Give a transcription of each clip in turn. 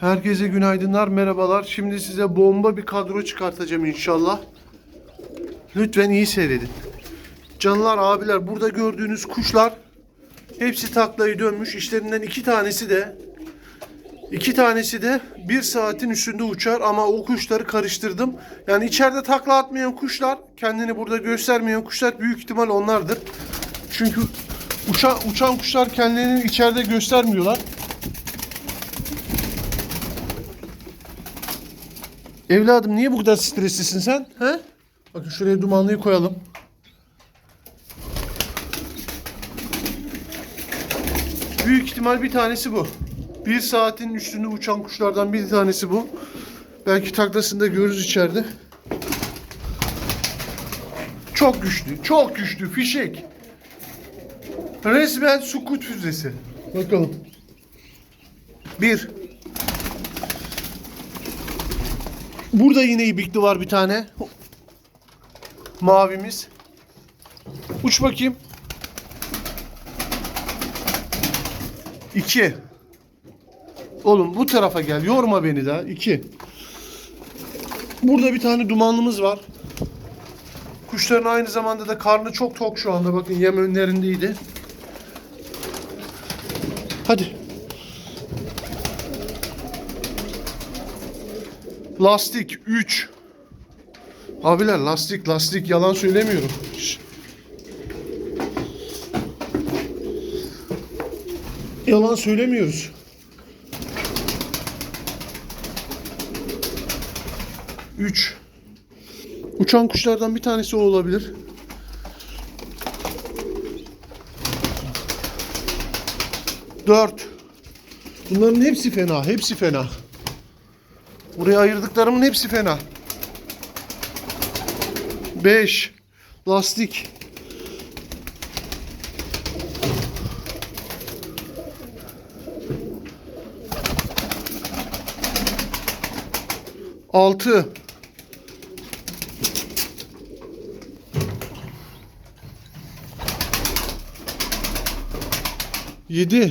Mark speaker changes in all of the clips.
Speaker 1: Herkese günaydınlar, merhabalar. Şimdi size bomba bir kadro çıkartacağım inşallah. Lütfen iyi seyredin. Canlar, abiler, burada gördüğünüz kuşlar hepsi taklayı dönmüş. İşlerinden iki tanesi de iki tanesi de bir saatin üstünde uçar ama o kuşları karıştırdım. Yani içeride takla atmayan kuşlar, kendini burada göstermeyen kuşlar büyük ihtimal onlardır. Çünkü uçan, uçan kuşlar kendilerini içeride göstermiyorlar. Evladım niye bu kadar streslisin sen? He? Bakın şuraya dumanlıyı koyalım. Büyük ihtimal bir tanesi bu. Bir saatin üstünde uçan kuşlardan bir tanesi bu. Belki taklasını da görürüz içeride. Çok güçlü, çok güçlü fişek. Resmen sukut füzesi. Bakalım. Bir. Burada yine ibikli var bir tane. Mavimiz. Uç bakayım. İki. Oğlum bu tarafa gel. Yorma beni daha. İki. Burada bir tane dumanlımız var. Kuşların aynı zamanda da karnı çok tok şu anda. Bakın yem önlerindeydi. Hadi. Lastik 3. Abiler lastik lastik yalan söylemiyorum. Şş. Yalan söylemiyoruz. Üç. Uçan kuşlardan bir tanesi o olabilir. Dört. Bunların hepsi fena, hepsi fena. Buraya ayırdıklarımın hepsi fena. 5 lastik. Altı. Yedi.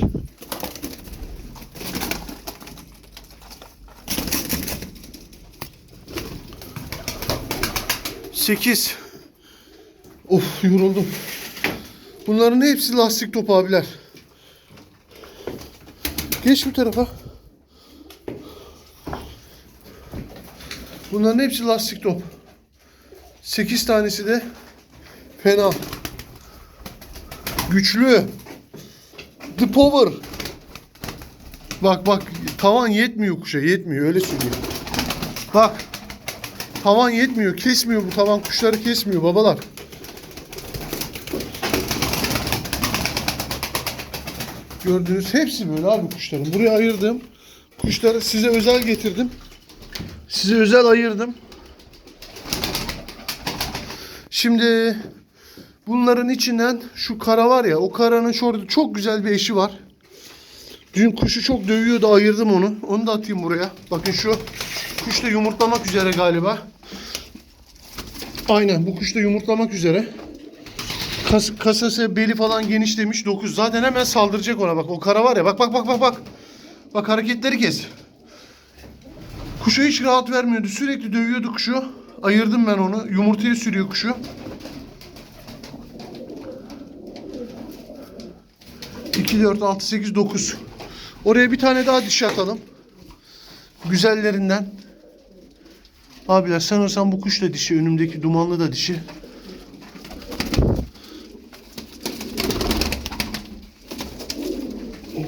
Speaker 1: Sekiz. Of yoruldum. Bunların hepsi lastik top abiler. Geç bu tarafa. Bunların hepsi lastik top. 8 tanesi de fena. Güçlü. The power. Bak bak tavan yetmiyor kuşa yetmiyor öyle söyleyeyim. Bak tavan yetmiyor kesmiyor bu tavan kuşları kesmiyor babalar. Gördüğünüz hepsi böyle abi kuşların. Buraya ayırdım. Kuşları size özel getirdim. Size özel ayırdım. Şimdi bunların içinden şu kara var ya o karanın şurada çok güzel bir eşi var. Dün kuşu çok dövüyordu ayırdım onu. Onu da atayım buraya. Bakın şu kuş da yumurtlamak üzere galiba. Aynen bu kuş da yumurtlamak üzere. Kas, kasası beli falan geniş demiş 9. Zaten hemen saldıracak ona bak. O kara var ya bak bak bak bak bak. Bak hareketleri kes. Kuşa hiç rahat vermiyordu. Sürekli dövüyordu kuşu. Ayırdım ben onu. Yumurtaya sürüyor kuşu. İki, dört, altı, sekiz, dokuz. Oraya bir tane daha dişi atalım. Güzellerinden. Abiler sanırsam bu kuş da dişi. Önümdeki dumanlı da dişi.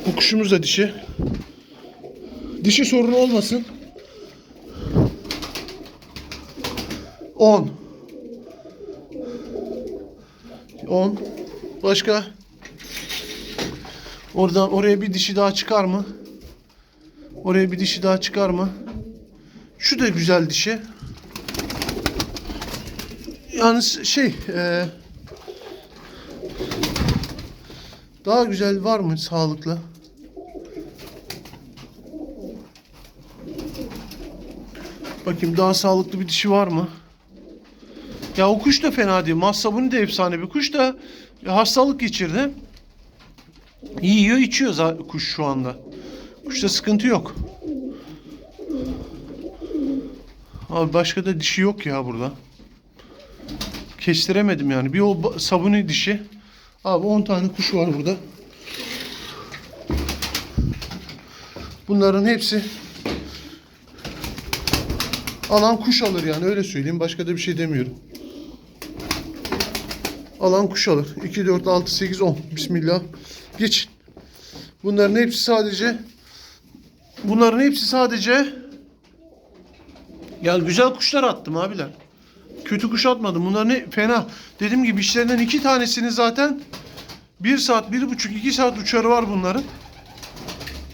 Speaker 1: Bu kuşumuz da dişi. Dişi sorunu olmasın. 10 10 Başka? Oradan oraya bir dişi daha çıkar mı? Oraya bir dişi daha çıkar mı? Şu da güzel dişi. Yalnız şey e, daha güzel var mı sağlıklı? Bakayım daha sağlıklı bir dişi var mı? Ya o kuş da fena değil. Massabuni de efsane bir kuş da ya hastalık geçirdi. Yiyor içiyor kuş şu anda. Kuşta sıkıntı yok. Abi başka da dişi yok ya burada. Kestiremedim yani. Bir o sabuni dişi. Abi 10 tane kuş var burada. Bunların hepsi alan kuş alır yani öyle söyleyeyim. Başka da bir şey demiyorum. Alan kuş alır. 2, 4, 6, 8, 10. Bismillah. Geç. Bunların hepsi sadece bunların hepsi sadece ya güzel kuşlar attım abiler. Kötü kuş atmadım. Bunlar ne fena. Dediğim gibi işlerinden iki tanesini zaten bir saat, bir buçuk, iki saat uçarı var bunların.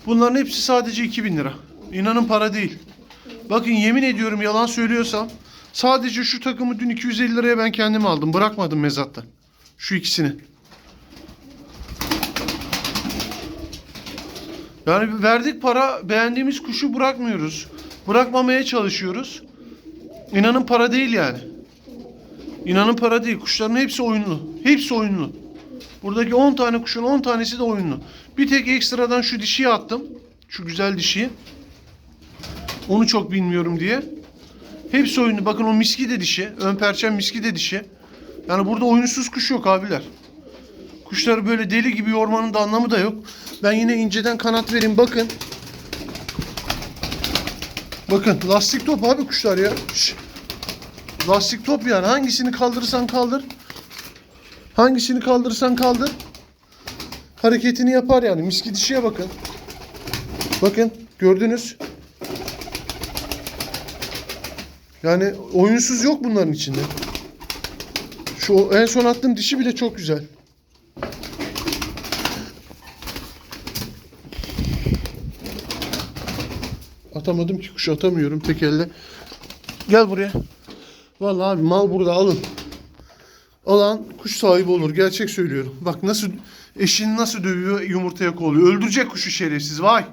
Speaker 1: Bunların hepsi sadece 2000 lira. İnanın para değil. Bakın yemin ediyorum yalan söylüyorsam sadece şu takımı dün 250 liraya ben kendim aldım. Bırakmadım mezatta. Şu ikisini. Yani verdik para beğendiğimiz kuşu bırakmıyoruz. Bırakmamaya çalışıyoruz. İnanın para değil yani. İnanın para değil. Kuşların hepsi oyunlu. Hepsi oyunlu. Buradaki 10 tane kuşun 10 tanesi de oyunlu. Bir tek ekstradan şu dişiyi attım. Şu güzel dişiyi. Onu çok bilmiyorum diye. Hepsi oyunlu. Bakın o miski de dişi. Ön perçem miski de dişi. Yani burada oyunsuz kuş yok abiler. Kuşları böyle deli gibi yormanın da anlamı da yok. Ben yine inceden kanat vereyim. Bakın. Bakın lastik top abi kuşlar ya. Lastik top yani. Hangisini kaldırırsan kaldır. Hangisini kaldırırsan kaldır. Hareketini yapar yani. Miski dişiye bakın. Bakın gördünüz. Yani oyunsuz yok bunların içinde. Şu en son attığım dişi bile çok güzel. Atamadım ki kuş atamıyorum tek elle. Gel buraya. Vallahi abi mal burada alın. Alan kuş sahibi olur. Gerçek söylüyorum. Bak nasıl eşini nasıl dövüyor yumurtaya koyuyor. Öldürecek kuşu şerefsiz. Vay.